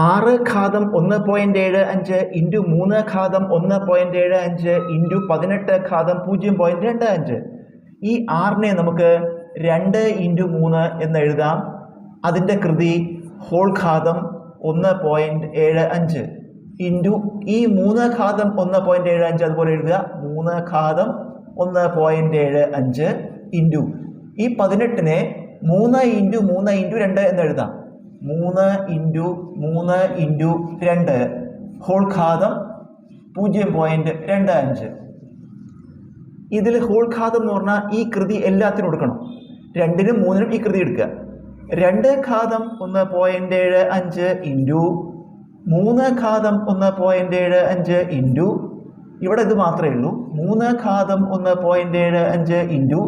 ആറ് ഘാതം ഒന്ന് പോയിന്റ് ഏഴ് അഞ്ച് ഇന്റു മൂന്ന് ഘാതം ഒന്ന് പോയിന്റ് ഏഴ് അഞ്ച് ഇന്റു പതിനെട്ട് ഘാതം പൂജ്യം പോയിന്റ് രണ്ട് അഞ്ച്. ഈ ആറിനെ നമുക്ക് രണ്ട് ഇന്റു മൂന്ന് എന്ന് എഴുതാം. അതിന്റെ കൃതി ഹോൾ ഘാതം ഒന്ന് പോയിന്റ് ഏഴ് അഞ്ച് ഇന്റു ഈ മൂന്ന് ഘാതം ഒന്ന് പോയിന്റ് ഏഴ് അഞ്ച് അതുപോലെ എഴുതുക. മൂന്ന് ഘാതം ഒന്ന് പോയിന്റ് ഏഴ് അഞ്ച് ഇന്റു ഈ പതിനെട്ടിനെ മൂന്ന് ഇന്റു മൂന്ന് ഇന്റു രണ്ട് എന്ന് എഴുതാം. മൂന്ന് ഇന്റു മൂന്ന് ഇന്റു രണ്ട്. ഹോൾ ഘാതം പൂജ്യം പോയിന്റ് രണ്ട് അഞ്ച്. ഇതിൽ ഹോൾ ഘാതം എന്ന് പറഞ്ഞാൽ ഈ കൃതി എല്ലാത്തിനും എടുക്കണം. രണ്ടിനും മൂന്നിനും ഈ കൃതി എടുക്കുക. രണ്ട് ഘാതം ഒന്ന് പോയിന്റ് ഏഴ് അഞ്ച് ഇന്റു മൂന്ന് ഘാതം ഒന്ന് പോയിന്റ് ഏഴ് അഞ്ച് ഇന്റു ഇവിടെ ഇത് മാത്രമേ ഉള്ളൂ. മൂന്ന് ഘാതം ഒന്ന് പോയിന്റ് ഏഴ് അഞ്ച് ഇന്റു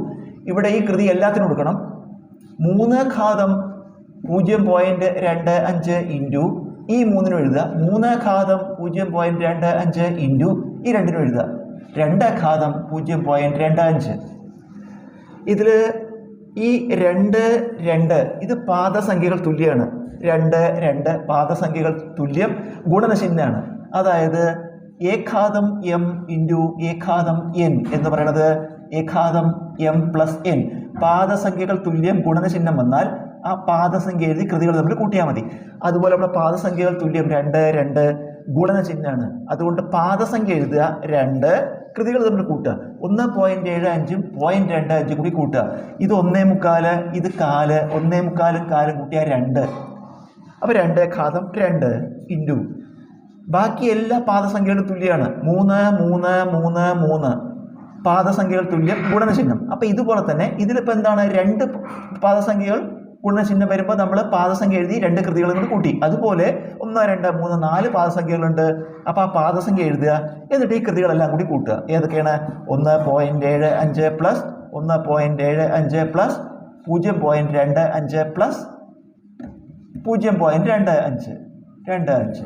ഇവിടെ ഈ കൃതി എല്ലാത്തിനും കൊടുക്കണം മൂന്ന് ഘാതം പൂജ്യം പോയിന്റ് രണ്ട് അഞ്ച് ഇന്റു ഈ മൂന്നിനും എഴുതുക. മൂന്ന് ഘാതം പൂജ്യം പോയിന്റ് രണ്ട് അഞ്ച് ഇന്റു ഈ രണ്ടിനും എഴുതുക. രണ്ട് ഘാതം പൂജ്യം പോയിന്റ് രണ്ട് അഞ്ച്. ഇതിൽ ഈ രണ്ട് രണ്ട് ഇത് പാദസംഖ്യകൾ തുല്യമാണ് രണ്ട് രണ്ട് പാദസംഖ്യകൾ തുല്യം ഗുണനശിന്നാണ് അതായത് ഏഘാതം എം ഇന്റു ഏഘാതം എൻ എന്ന് പറയുന്നത് ഏഘാതം എം പ്ലസ് എൻ പാദസംഖ്യകൾ തുല്യം ഗുണനചിഹ്നം വന്നാൽ ആ പാദസംഖ്യ എഴുതി കൃതികൾ തമ്മിൽ കൂട്ടിയാൽ മതി. അതുപോലെ നമ്മുടെ പാദസംഖ്യകൾ തുല്യം രണ്ട് രണ്ട് ഗുണന ചിഹ്നമാണ്. അതുകൊണ്ട് പാദസംഖ്യ എഴുതുക രണ്ട് കൃതികൾ തമ്മിൽ കൂട്ടുക. ഒന്ന് പോയിന്റ് ഏഴ് അഞ്ചും പോയിന്റ് രണ്ട് അഞ്ചും കൂടി കൂട്ടുക. ഇത് ഒന്നേ മുക്കാൽ ഇത് കാൽ ഒന്നേ മുക്കാലും കാലും കൂട്ടിയാൽ രണ്ട്. അപ്പോൾ രണ്ട് ഘാതം രണ്ട് ഇന്റു ബാക്കി എല്ലാ പാദസംഖ്യകളും തുല്യമാണ് മൂന്ന് മൂന്ന് മൂന്ന് മൂന്ന്. പാദസംഖ്യകൾ തുല്യം ഗുണനചിഹ്നം അപ്പോൾ ഇതുപോലെ തന്നെ ഇതിലിപ്പോൾ എന്താണ്? രണ്ട് പാദസംഖ്യകൾ ഗുണനചിഹ്നം വരുമ്പോൾ നമ്മൾ പാദസംഖ്യ എഴുതി രണ്ട് കൃതികളും കൂടി കൂട്ടി. അതുപോലെ ഒന്ന് രണ്ട് മൂന്ന് നാല് പാദസംഖ്യകളുണ്ട്. അപ്പോൾ ആ പാദസംഖ്യ എഴുതുക. എന്നിട്ട് ഈ കൃതികളെല്ലാം കൂടി കൂട്ടുക. ഏതൊക്കെയാണ്? ഒന്ന് പോയിന്റ് ഏഴ് അഞ്ച് പ്ലസ് ഒന്ന് പോയിന്റ് ഏഴ് അഞ്ച് പ്ലസ് പൂജ്യം പോയിന്റ് രണ്ട് അഞ്ച് പ്ലസ് പൂജ്യം പോയിന്റ് രണ്ട് അഞ്ച്. രണ്ട് അഞ്ച്.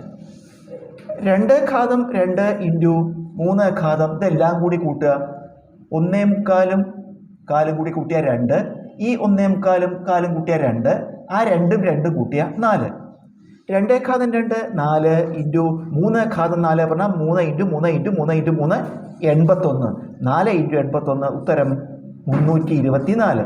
രണ്ട് ഘാതം രണ്ട് ഇന്റു മൂന്ന് ഘാതം ഇതെല്ലാം കൂടി കൂട്ടുക. ഒന്നേ മുക്കാലും കാലും കൂടി കൂട്ടിയ രണ്ട്. ഈ ഒന്നേ മുക്കാലും കാലും കൂട്ടിയ രണ്ട് ആ രണ്ടും രണ്ടും കൂട്ടിയ നാല്. രണ്ടേ ഘാതം രണ്ട് നാല് ഇന്റു മൂന്ന് ഘാതം നാല് പറഞ്ഞാൽ മൂന്ന് ഇന്റു മൂന്ന് ഇന്റു മൂന്ന് ഇന്റു മൂന്ന് എൺപത്തൊന്ന്. നാല് ഇന്റു എൺപത്തൊന്ന് ഉത്തരം മുന്നൂറ്റി ഇരുപത്തി നാല്